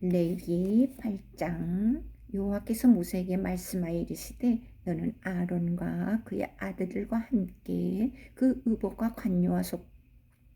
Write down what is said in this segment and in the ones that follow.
레위기 8장. 여호와께서 모세에게 말씀하여 이르시되 너는 아론과 그의 아들들과 함께 그 의복과 관료와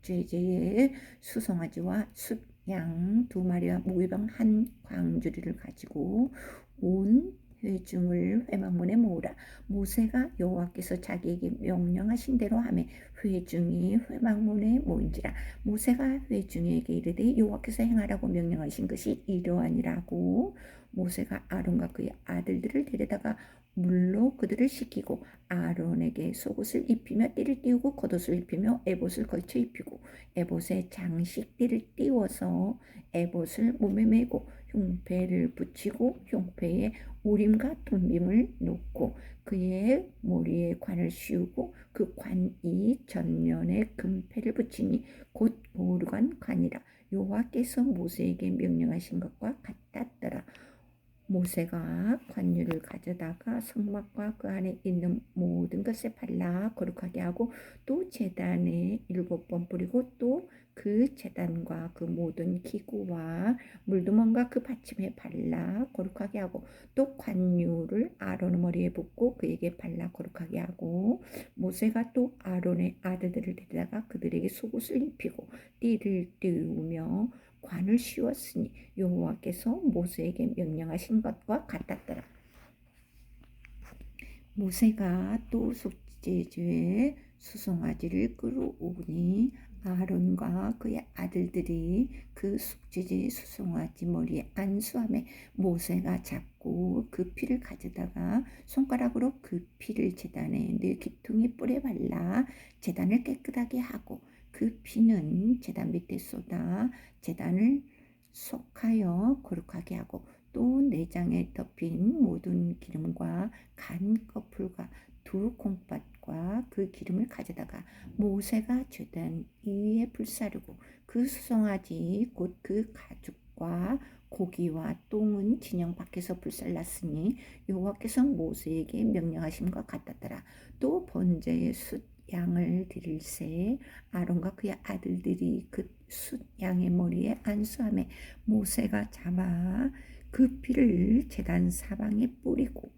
속죄제의 수송아지와 숫양 두 마리와 무기병 한 광주리를 가지고 온 회중을 회막문에 모으라. 모세가 여호와께서 자기에게 명령하신 대로 하매 회중이 회막문에 모인지라. 모세가 회중에게 이르되 여호와께서 행하라고 명령하신 것이 이러하니라고 모세가 아론과 그의 아들들을 데려다가 물로 그들을 씻기고 아론에게 속옷을 입히며 띠를 띄우고 겉옷을 입히며 에봇을 걸쳐 입히고 에봇에 장식띠를 띄워서 에봇을 몸에 메고 흉패를 붙이고 흉패에 우림과 tum빔을 놓고 그의 머리에 관을 씌우고 그 관이 전면에 금패를 붙이니 곧 오르간 관이라 여호와께서 모세에게 명령하신 것과 같았더라. 모세가 관유를 가져다가 성막과 그 안에 있는 모든 것에 발라 거룩하게 하고 또 제단에 일곱 번 뿌리고 또그 제단과 그 모든 기구와 물두멍과 그 받침에 발라 거룩하게 하고 또 관유를 아론의 머리에 붓고 그에게 발라 거룩하게 하고 모세가 또 아론의 아들들을 데려다가 그들에게 속옷을 입히고 띠를 띄우며 관을 씌웠으니 여호와께서 모세에게 명령하신 것과 같았더라. 모세가 또 속죄주에 수송아지를 끌어오니 아론과 그의 아들들이 그 숙제제 수송아지 머리에 안수함에 모세가 잡고 그 피를 가져다가 손가락으로 그 피를 제단에 늘 기퉁이 뿔에 발라 제단을 깨끗하게 하고 그 피는 제단 밑에 쏟아 제단을 속하여 거룩하게 하고 또 내장에 덮인 모든 기름과 간 거풀과 두 콩팥과 그 기름을 가져다가 모세가 제단 위에 불사르고 그 수송아지 곧 그 가죽 과 고기와 똥은 진영 밖에서 불살랐으니 여호와께서 모세에게 명령하심과 같았더라. 또 번제의 숫 양을 드릴새 아론과 그의 아들들이 그숫 양의 머리에 안수함에 모세가 잡아 그 피를 제단 사방에 뿌리고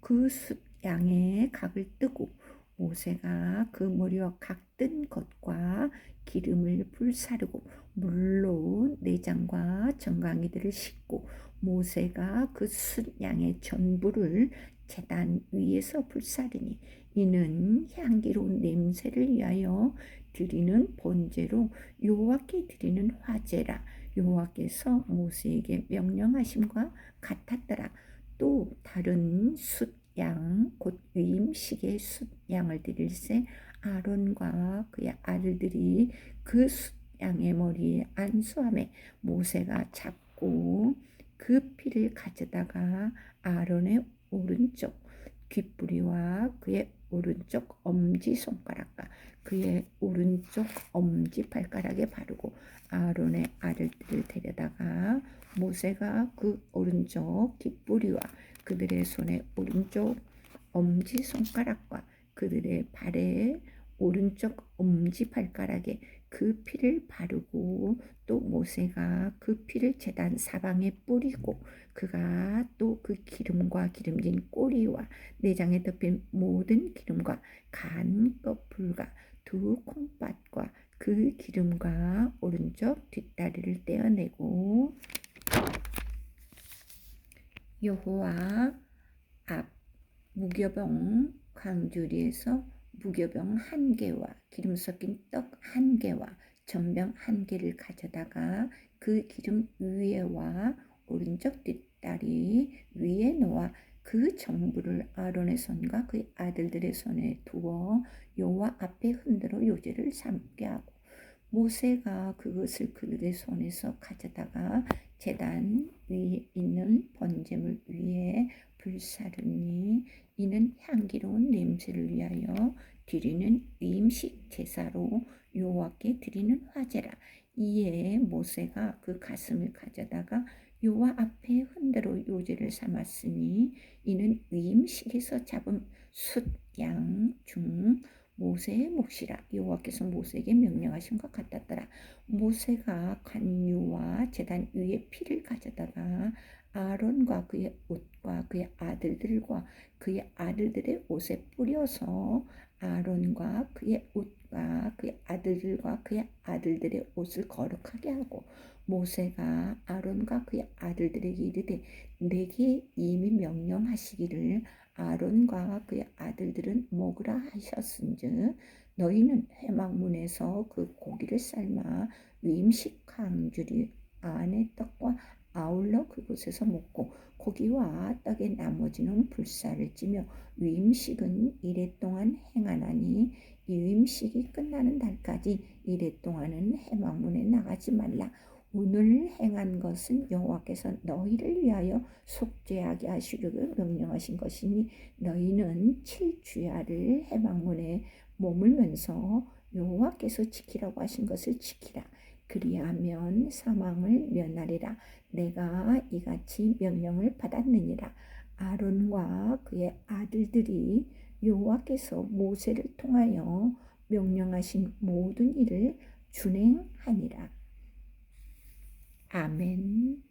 그숫 양의 각을 뜨고 모세가 그 머리와 각뜬 것과 기름을 불사르고 물로 내장과 정강이들을 씻고 모세가 그 숫 양의 전부를 제단 위에서 불사르니 이는 향기로운 냄새를 위하여 드리는 번제로 여호와께 드리는 화제라. 여호와께서 모세에게 명령하심과 같았더라. 또 다른 숫 양 곧 위임식의 숫양을 드릴새 아론과 그의 아들들이 그 숫 양의 머리에 안수함에 모세가 잡고 그 피를 가져다가 아론의 오른쪽 귓뿌리와 그의 오른쪽 엄지 손가락과 그의 오른쪽 엄지 발가락에 바르고 아론의 아들들을 데려다가 모세가 그 오른쪽 귓뿌리와 그들의 손의 오른쪽 엄지 손가락과 그들의 발에 오른쪽 엄지 발가락에 그 피를 바르고 또 모세가 그 피를 제단 사방에 뿌리고 그가 또 그 기름과 기름진 꼬리와 내장에 덮인 모든 기름과 간 거풀과 두 콩팥과 그 기름과 오른쪽 뒷다리를 떼어내고 여호와 앞 무교병 광주리에서 무교병 한 개와 기름 섞인 떡 한 개와 전병 한 개를 가져다가 그 기름 위에와 오른쪽 뒷다리 위에 놓아 그 정부를 아론의 손과 그의 아들들의 손에 두어 여호와 앞에 흔들어 요제를 삼게 하고 모세가 그것을 그들의 손에서 가져다가 제단 위에 있는 번제물 위에 불사르니 이는 향기로운 냄새를 위하여 드리는 위임식 제사로 여호와께 드리는 화제라. 이에 모세가 그 가슴을 가져다가 여호와 앞에 흔들어 요제를 삼았으니 이는 위임식에서 잡은 숫 양 중 모세의 몫이라 여호와께서 모세에게 명령하신 것 같았더라. 모세가 관유와 제단 위에 피를 가져다가 아론과 그의 옷과 그의 아들들과 그의 아들들의 옷에 뿌려서 아론과 그의 옷과 그의 아들들과 그의 아들들의 옷을 거룩하게 하고 모세가 아론과 그의 아들들에게 이르되 내게 이미 명령하시기를 아론과 그의 아들들은 먹으라 하셨은즉 너희는 해망문에서 그 고기를 삶아 위임식한 줄이 안에 떡과 아울러 그곳에서 먹고 고기와 떡의 나머지는 불사를 찌며 위임식은 이래 동안 행하나니 이 위임식이 끝나는 날까지 이래 동안은 해망문에 나가지 말라 오늘 행한 것은 여호와께서 너희를 위하여 속죄하게 하시려고 명령하신 것이니 너희는 칠주야를 해방문에 머물면서 여호와께서 지키라고 하신 것을 지키라. 그리하면 사망을 면하리라. 내가 이같이 명령을 받았느니라. 아론과 그의 아들들이 여호와께서 모세를 통하여 명령하신 모든 일을 준행하니라. 아멘.